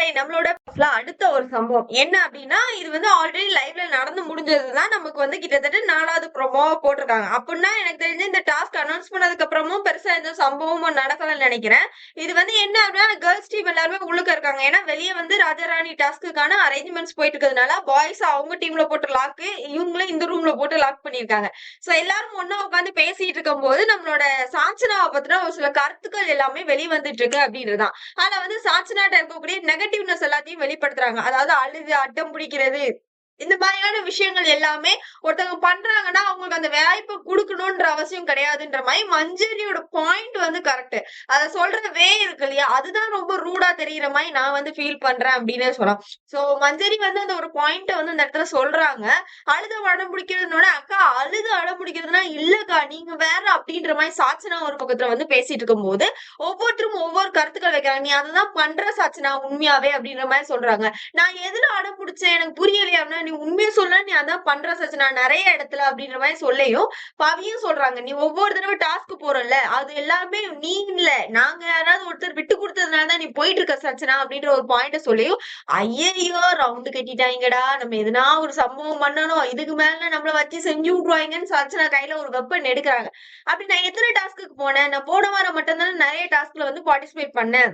மக்களே நம்மளோட அடுத்த ஒரு சம்பவம். என்ன அப்படின்னா இது வந்து ஆல்ரெடி லைவ்ல நடந்து முடிஞ்சதுதான் நமக்கு வந்து கிட்டத்தட்ட நாலாவது ப்ரோமோவா போட்டிருக்காங்க. அப்படின்னா எனக்கு தெரிஞ்சு இந்த டாஸ்க் அனௌன்ஸ் பண்ணதுக்கு அப்புறமும் பெருசா எந்த சம்பவமும் நடக்கலன்னு நினைக்கிறேன். இது வந்து என்ன அப்படின்னா கேர்ள்ஸ் டீம் எல்லாருமே உள்ளுக்க இருக்காங்க. ஏன்னா வெளியே வந்து ராஜாராணி டாஸ்க்குக்கான அரேஞ்ச்மெண்ட்ஸ் போயிட்டு இருக்கிறதுனால பாய்ஸ் அவங்க டீம்ல போட்டு லாக்கு இவங்களே இந்த ரூம்ல போட்டு லாக் பண்ணிருக்காங்க சோ எல்லாரும் ஒன்னா உட்காந்து பேசிட்டு இருக்கும் போது நம்மளோட சாச்சனாவை பத்தின ஒரு சில கருத்துக்கள் எல்லாமே வெளியே வந்துட்டு இருக்கு அப்படின்றதுதான். ஆனா வந்து சாச்சனாட்ட இருக்கக்கூடிய நெகட்டிவ் நெகட்டிவ்னஸ் எல்லாத்தையும் வெளிப்படுத்துறாங்க. அதாவது அழுது அட்டம் பிடிக்கிறது இந்த மாதிரியான விஷயங்கள் எல்லாமே ஒருத்தவங்க பண்றாங்கன்னா அவங்களுக்கு அந்த வாய்ப்பு கொடுக்கணும்ன்ற அவசியம் கிடையாதுன்ற மாதிரி மஞ்சரியோட பாயிண்ட் வந்து கரெக்ட் அத சொல்ற வே இருக்கு இல்லையா? அதுதான் ரொம்ப ரூடா தெரியுற மாதிரி நான் வந்து ஃபீல் பண்றேன் அப்படின்னு சொல்லலாம். சோ மஞ்சரி வந்து அந்த ஒரு பாயிண்ட வந்து அந்த இடத்துல சொல்றாங்க. அழுத அடம் பிடிக்கிறதுனோட அக்கா அழுது அடம் பிடிக்கிறதுனா இல்லக்கா நீங்க வேற அப்படின்ற மாதிரி சாச்சனா ஒரு பக்கத்துல வந்து பேசிட்டு இருக்கும் போது ஒவ்வொருத்தரும் ஒவ்வொரு கருத்துக்கள் வைக்கிறாங்க. நீ அதுதான் பண்ற சாச்சனா உண்மையாவே? அப்படின்ற மாதிரி சொல்றாங்க. நான் எதுல அடம் பிடிச்சேன்? எனக்கு புரியலையா நீ உண்மையை சொல்ல நீ அதான் பண்ற சச்சினா நிறைய இடத்துல அப்படின்ற மாதிரி சொல்லையும் பவியும் சொல்றாங்க. நீ ஒவ்வொரு தடவை டாஸ்க் போறல அது எல்லாமே நீ இல்ல. நாங்க யாராவது ஒருத்தர் விட்டு கொடுத்ததுனாலதான் நீ போயிட்டு இருக்க சச்சனா அப்படின்ற ஒரு பாயிண்ட சொல்லியும் ஐயையோ ரவுண்டு கட்டிட்டாங்கடா. நம்ம எதுனா ஒரு சம்பவம் பண்ணணும். இதுக்கு மேல நம்மள வச்சு செஞ்சு விட்டுருவாங்கன்னு சச்சனா கையில ஒரு வெப்பன் எடுக்கிறாங்க. அப்படி நான் எத்தனை டாஸ்க்கு போனேன்? நான் போன வாரம் மட்டும்தானே நிறைய டாஸ்க்ல வந்து பார்ட்டிசிபேட் பண்ணேன்.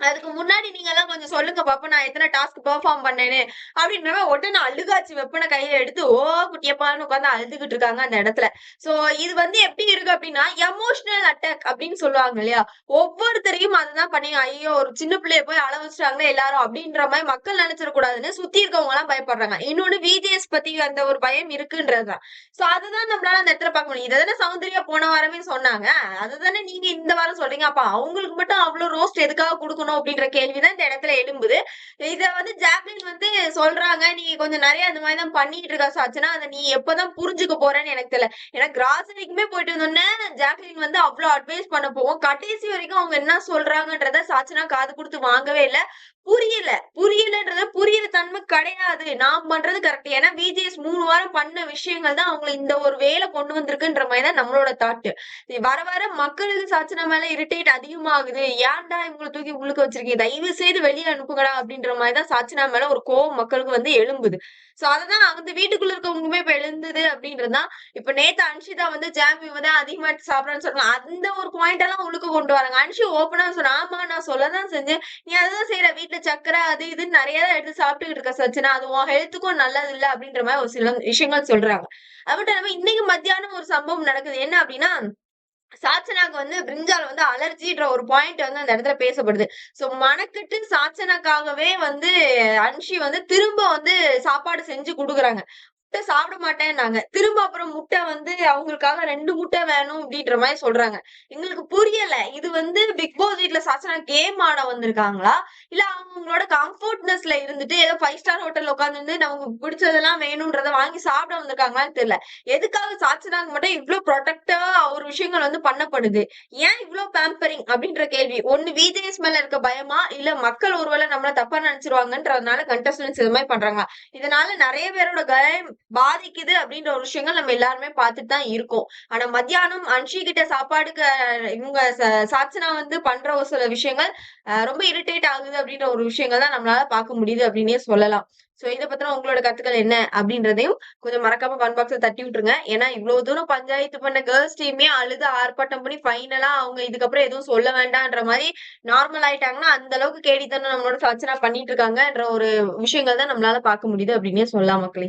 அதுக்கு முன்னாடி நீங்க எல்லாம் கொஞ்சம் சொல்லுங்க பாப்பா நான் எத்தனை டாஸ்க் பெர்ஃபார்ம் பண்ணேன்னு. அப்படின்ற உடனே அழுகாச்சு வெப்பனை கையில எடுத்து ஓ குட்டியப்பான்னு உட்காந்து அழுதுகிட்டு இருக்காங்க அந்த இடத்துல. சோ இது வந்து எப்படி இருக்கு அப்படின்னா எம் அட்டாக் அப்படின்னு சொல்லுவாங்க இல்லையா? ஒவ்வொருத்தரையும் அதுதான் பண்ணி ஐயோ ஒரு சின்ன பிள்ளைய போய் அள வச்சுட்டாங்களே எல்லாரும் அப்படின்ற மாதிரி மக்கள் நினைச்சிடக்கூடாதுன்னு சுத்தி இருக்கவங்க எல்லாம் பயப்படுறாங்க. இன்னொன்னு விஜிஎஸ் பத்தி அந்த ஒரு பயம் இருக்குன்றதுதான். சோ அதுதான் நம்மளால அந்த இடத்துல பார்க்க முடியும். இதை சௌந்தர்யா போன வாரமே சொன்னாங்க. அதுதானே நீங்க இந்த வாரம் சொல்றீங்க. அப்ப அவங்களுக்கு மட்டும் அவ்வளவு ரோஸ்ட் எதுக்காக கொடுக்கணும் அப்படின்ற கேள்விதான் இந்த இடத்துல எழும்புது. இத வந்து ஜாக்லின் வந்து சொல்றாங்க நீ கொஞ்சம் நிறைய அந்த மாதிரி தான் பண்ணிட்டு இருக்கா சாச்சுன்னா அதை நீ எப்பதான் புரிஞ்சுக்க போறேன்னு எனக்கு தெரியல. ஏன்னா கிராசரிக்குமே போயிட்டு இருந்தோன்னே ஜாக்லின் வந்து அவ்வளவு அட்வைஸ் பண்ண போவோம் கடைசி வரைக்கும் அவங்க என்ன சொல்றாங்கன்றத சாச்சுனா காது கொடுத்து வாங்கவே இல்ல. புரியல. புரியலன்றது புரியுற தன்மை கிடையாது. நான் பண்றது கரெக்ட் ஏன்னா விஜிஎஸ் மூணு வாரம் பண்ண விஷயங்கள் தான் அவங்களை இந்த ஒரு வேலை கொண்டு வந்திருக்குன்ற மாதிரி தான் நம்மளோட தாட்டு வர வர மக்களுக்கு சாச்சனா மேல இரிட்டேட் அதிகமாகுது. ஏன்டா இவங்களை தூக்கி உள்ளுக்க வச்சிருக்கீங்க? தயவு செய்து வெளியே அனுப்புங்கடா அப்படின்ற மாதிரி தான் சாச்சனா மேல ஒரு கோவம் மக்களுக்கு வந்து எழும்புது. சோ அததான் அந்த வீட்டுக்குள்ள இருக்கவங்களுமே இப்ப எழுந்தது அப்படின்றதுதான் இப்ப நேத்து அன்ஷிதா வந்து ஜாமி வந்து அதிகமா சாப்பிடறேன்னு சொல்றாங்க அந்த ஒரு பாயிண்ட் எல்லாம் உள்ளுக்கு கொண்டு வராங்க. அன்ஷி ஓப்பனா சொன்னா ஆமா நான் சொல்லதான் செஞ்சேன். நீ அதான் செய்யற வீட்டுல சக்கரை அது இதுன்னு நிறைய தான் எடுத்து சாப்பிட்டுக்கிட்டு இருக்க சச்சினா. அது உன் ஹெல்த்துக்கும் நல்லது இல்லை அப்படின்ற மாதிரி ஒரு சில விஷயங்கள் சொல்றாங்க. அது மட்டும் இல்லாம இன்னைக்கு மத்தியானம் ஒரு சம்பவம் நடக்குது. என்ன அப்படின்னா சாச்சனாக்கு வந்து பிரிஞ்சால் வந்து அலர்ஜின்ற ஒரு பாயிண்ட் வந்து அந்த இடத்துல பேசப்படுது. சோ மனக்கட்டு சாச்சனாக்காகவே வந்து அன்ஷி வந்து திரும்ப வந்து சாப்பாடு செஞ்சு கொடுக்குறாங்க. முட்டை சாப்பிட மாட்டேன்னாங்க. திரும்ப அப்புறம் முட்டை வந்து அவங்களுக்காக ரெண்டு முட்டை வேணும் அப்படின்ற மாதிரி சொல்றாங்க. எங்களுக்கு புரியல. இது வந்து பிக் பாஸ் வீட்டுல சாச்சனா கேம் ஆட வந்திருக்காங்களா? இல்ல அவங்களோட கம்ஃபர்ட்னஸ்ல இருந்துட்டு ஏதோ ஃபைவ் ஸ்டார் ஹோட்டல்ல உட்காந்து நமக்கு பிடிச்சதெல்லாம் வேணும்ன்றத வாங்கி சாப்பிட வந்திருக்காங்களான்னு தெரியல. எதுக்காக சாச்சனாக்கு மட்டும் இவ்வளவு ப்ரொடக்டிவா ஒரு விஷயங்கள் வந்து பண்ணப்படுது? ஏன் இவ்வளவு பேம்பரிங் அப்படின்ற கேள்வி. ஒண்ணு விஜேஎஸ் மேல இருக்க பயமா? இல்ல மக்கள் ஒருவேளை நம்மள தப்பா நினைச்சிருவாங்கன்றதுனால கண்டஸ்டன்ஸ் இது மாதிரி பண்றாங்க இதனால நிறைய பேரோட கயம் பாதிக்குது அப்படின்ற ஒரு விஷயங்கள் நம்ம எல்லாருமே பார்த்துட்டு தான் இருக்கோம். ஆனா மத்தியானம் அன்ஷி கிட்ட சாப்பாடுக்கு இவங்க சாட்சனா வந்து பண்ற ஒரு சில விஷயங்கள் ரொம்ப இரிட்டேட் ஆகுது. அப்படின்ற ஒரு விஷயங்கள் தான் நம்மளால பார்க்க முடியுது அப்படின்னே சொல்லலாம். சோ இதை பத்தின உங்களோட கருத்துக்கள் என்ன அப்படின்றதையும் கொஞ்சம் மறக்காம கமெண்ட் பாக்ஸ்ல தட்டி விட்டுருங்க. ஏன்னா இவ்வளவு தூரம் பஞ்சாயத்து பண்ண கேர்ள்ஸ் டீமே அழுது ஆர்ப்பாட்டம் பண்ணி ஃபைனலா அவங்க இதுக்கப்புறம் எதுவும் சொல்ல வேண்டாம்ன்ற மாதிரி நார்மல் ஆயிட்டாங்கன்னா அந்த அளவுக்கு கேடித்தனம் நம்மளோட சச்சனா பண்ணிட்டு இருக்காங்கன்ற ஒரு விஷயங்கள் தான் நம்மளால பார்க்க முடியுது அப்படின்னே சொல்லலாம் மக்களே.